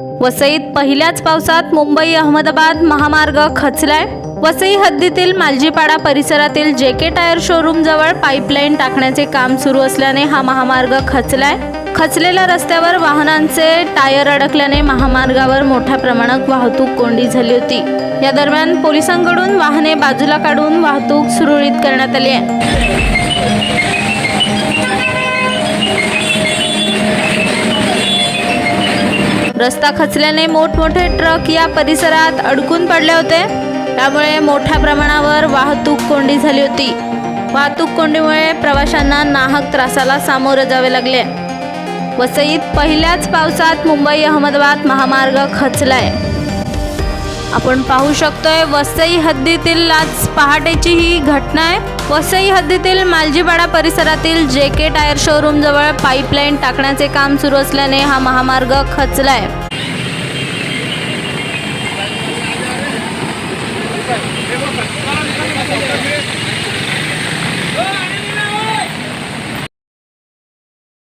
वसईत पहिल्याच पावसात मुंबई अहमदाबाद महामार्ग खचलाय. वसई हद्दीतील मालजीपाडा परिसरातील जे के टायर शोरूम जवळ पाईपलाईन टाकण्याचे काम सुरू असल्याने हा महामार्ग खचलाय. खचलेल्या रस्त्यावर वाहनांचे टायर अडकल्याने महामार्गावर मोठ्या प्रमाणात वाहतूक कोंडी झाली होती. या दरम्यान पोलिसांकडून वाहने बाजूला काढून वाहतूक सुरळीत करण्यात आली आहे. रस्ता खचल्याने मोठमोठे ट्रक या परिसरात अडकून पडले होते. त्यामुळे मोठ्या प्रमाणावर वाहतूक कोंडी झाली होती. वाहतूक कोंडीमुळे प्रवाशांना नाहक त्रासाला सामोरं जावे लागले. वसईत पहिल्याच पावसात मुंबई अहमदाबाद महामार्ग खचलाय. आपण पाहू शकतोय वसई हद्दीतील आज पहाटेची ही घटना आहे. वसई हद्दीतील मालजीपाडा परिसरातील जे के टायर शोरूम जवळ पाईपलाईन टाकण्याचे काम सुरू असल्याने हा महामार्ग खचलाय.